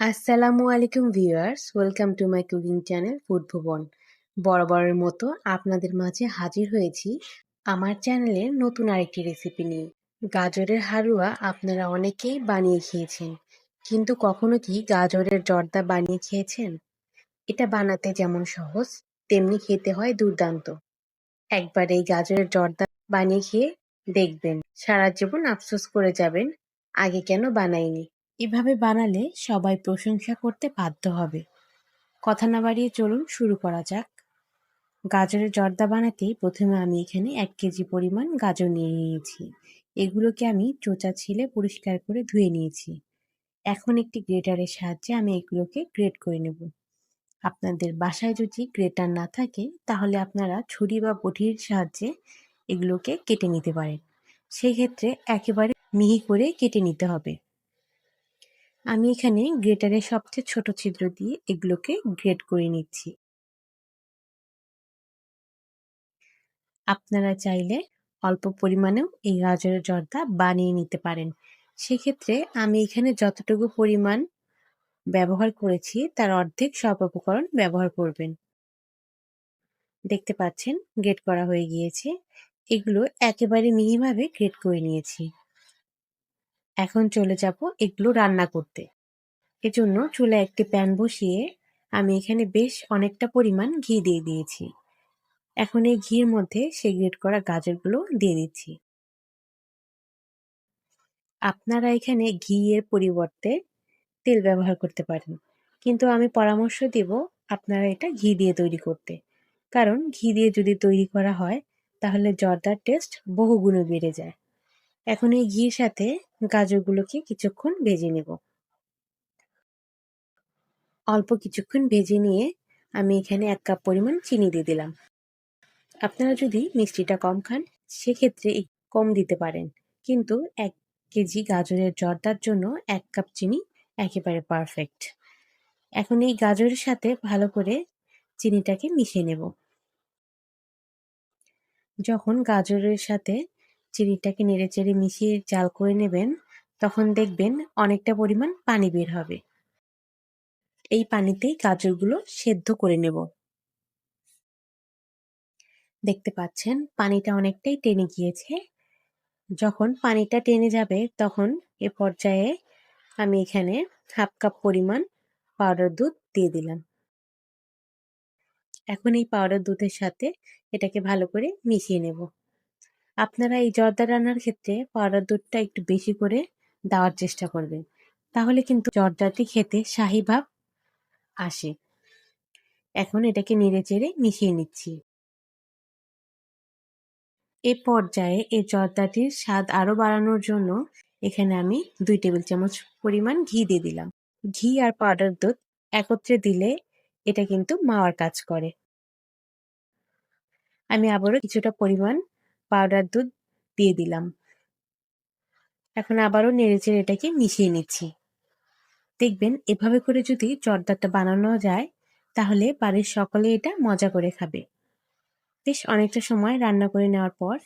আসসালামু আলাইকুম viewers, welcome to my cooking channel food Bhuban. বরাবরের মতো আপনাদের মাঝে হাজির হয়েছি আমার চ্যানেলের নতুন আরেকটি রেসিপি নিয়ে। গাজরের হালুয়া আপনারা অনেকেই বানিয়ে খেয়েছেন, কিন্তু কখনো কি গাজরের জর্দা বানিয়ে খেয়েছেন? এটা বানাতে যেমন সহজ, তেমনি খেতে হয় দুর্দান্ত। একবার এই গাজরের জর্দা বানিয়ে খেয়ে দেখবেন, সারা জীবন আফসোস করে যাবেন, আগে কেন বানাইনি। এভাবে বানালে সবাই প্রশংসা করতে বাধ্য হবে। কথা না বাড়িয়ে চলুন শুরু করা যাক। গাজরের জর্দা বানাতেই প্রথমে আমি এখানে এক কেজি পরিমাণ গাজর নিয়ে নিয়েছি। এগুলোকে আমি চোচা ছিলে পরিষ্কার করে ধুয়ে নিয়েছি। এখন একটি গ্রেটারের সাহায্যে আমি এগুলোকে গ্রেট করে নেব। আপনাদের বাসায় যদি গ্রেটার না থাকে, তাহলে আপনারা ছুরি বা বটির সাহায্যে এগুলোকে কেটে নিতে পারেন। সেই ক্ষেত্রে একেবারে মিহি করে কেটে নিতে হবে। আমি এখানে গ্রেটারের সবচেয়ে ছোট ছিদ্র দিয়ে এগুলোকে গ্রেট করে নিচ্ছি। আপনারা চাইলে অল্প পরিমাণেও এই গাজরের জর্দা বানিয়ে নিতে পারেন। সেক্ষেত্রে আমি এখানে যতটুকু পরিমাণ ব্যবহার করেছি, তার অর্ধেক সব উপকরণ ব্যবহার করবেন। দেখতে পাচ্ছেন, গ্রেট করা হয়ে গিয়েছে। এগুলো একেবারে মিহিভাবে গ্রেট করে নিয়েছি। এখন চলে যাব এগুলো রান্না করতে। এজন্য চুলায় একটি প্যান বসিয়ে আমি এখানে বেশ অনেকটা পরিমাণ ঘি দিয়ে দিয়েছি। এখন এই ঘির মধ্যে সে গ্রেট করা গাজরগুলো দিয়ে দিচ্ছি। আপনারা এখানে ঘি এর পরিবর্তে তেল ব্যবহার করতে পারেন। কিন্তু আমি পরামর্শ দেব আপনারা এটা ঘি দিয়ে তৈরি করতে। কারণ ঘি দিয়ে যদি তৈরি করা হয়, তাহলে জর্দার টেস্ট বহুগুণে বেড়ে যায়। এখন এই ঘির সাথে গাজরগুলোকে কিছুক্ষণ ভেজে নেব। অল্প কিছুক্ষণ ভেজে নিয়ে আমি এখানে এক কাপ পরিমাণ চিনি দিয়ে দিলাম। আপনারা যদি মিষ্টিটা কম খান, সেক্ষেত্রে কম দিতে পারেন। কিন্তু এক কেজি গাজরের জর্দার জন্য এক কাপ চিনি একেবারে পারফেক্ট এখন এই গাজরের সাথে ভালো করে চিনিটাকে মিশিয়ে নেব। যখন গাজরের সাথে চিনিটাকে নেড়ে চেড়ে মিশিয়ে জাল করে নেবেন, তখন দেখবেন অনেকটা পরিমাণ পানি বের হবে। এই পানিতেই গাজরগুলো সেদ্ধ করে নেব। দেখতে পাচ্ছেন, পানিটা অনেকটাই টেনে গিয়েছে। যখন পানিটা টেনে যাবে, তখন এ পর্যায়ে আমি এখানে হাফ কাপ পরিমাণ পাউডার দুধ দিয়ে দিলাম। এখন এই পাউডার দুধের সাথে এটাকে ভালো করে মিশিয়ে নেব। আপনারা এই জর্দা রান্নার ক্ষেত্রে পাউডার দুধটা একটু বেশি করে দেওয়ার চেষ্টা করবেন। তাহলে কিন্তু জর্দাটি খেতে শাহি ভাব আসে। এখন এটাকে নেড়ে চেড়ে মিশিয়ে নিচ্ছি। এ পর্যায়ে এই জর্দাটির স্বাদ আরও বাড়ানোর জন্য এখানে আমি দুই টেবিল চামচ পরিমাণ ঘি দিয়ে দিলাম। ঘি আর পাউডার দুধ একত্রে দিলে এটা কিন্তু মাওয়ার কাজ করে। আমি আবারও কিছুটা পরিমাণ পাউডার দুধ দিয়ে দিলাম। এখন আবারও নেড়েচেড়ে এটাকে মিশিয়ে নিচ্ছি। দেখবেন এভাবে করে যদি জর্দাটা বানানো যায়, তাহলে বাড়ির সকলে এটা মজা করে খাবে। বেশ অনেকটা সময় রান্না করে নেওয়ার পর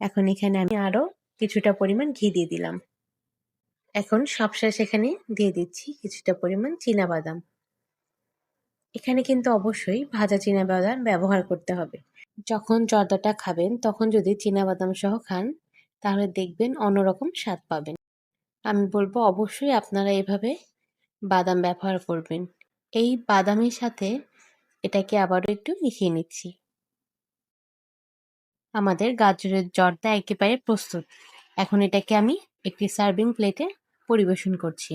এখন এখানে আমি আরও কিছুটা পরিমাণ ঘি দিয়ে দিলাম। এখন সবশেষ এখানে দিয়ে দিচ্ছি কিছুটা পরিমাণ বাদাম। এখানে কিন্তু অবশ্যই ভাজা বাদাম ব্যবহার করতে হবে। যখন জর্দাটা খাবেন, তখন যদি বাদাম সহ খান, তাহলে দেখবেন অন্যরকম স্বাদ পাবেন। আমি বলব অবশ্যই আপনারা এভাবে বাদাম ব্যবহার করবেন। এই বাদামের সাথে এটাকে আবারও একটু মিশিয়ে নিচ্ছি। আমাদের গাজরের জর্দা একেবারে প্রস্তুত। এখন এটাকে আমি একটি সার্ভিং প্লেটে পরিবেশন করছি।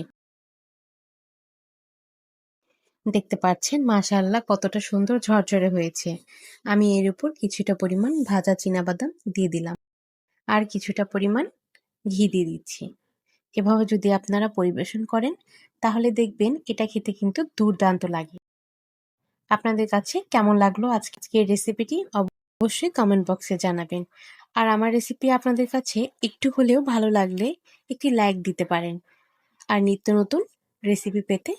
দেখতে পাচ্ছেন মাশাল্লাহ কতটা সুন্দর ঝরঝরে হয়েছে। আমি এর উপর কিছুটা পরিমাণ ভাজা বাদাম দিয়ে দিলাম। আর কিছুটা পরিমাণ ঘি দিয়ে দিচ্ছি। এভাবে যদি আপনারা পরিবেশন করেন, তাহলে দেখবেন এটা খেতে কিন্তু দুর্দান্ত লাগে। আপনাদের কাছে কেমন লাগল আজকের রেসিপিটি, অবশ্যই কমেন্ট বক্সে জানাবেন। আর আমার রেসিপি আপনাদের কাছে একটু হলেও ভালো লাগলে একটি লাইক দিতে পারেন। আর নিত্য নতুন রেসিপি পেতে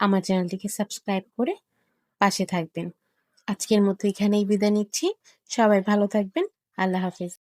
আমার চ্যানেলটিকে সাবস্ক্রাইব করে পাশে থাকবেন। আজকের মতো এখানেই বিদায় নিচ্ছি। সবাই ভালো থাকবেন। আল্লাহ হাফিজ।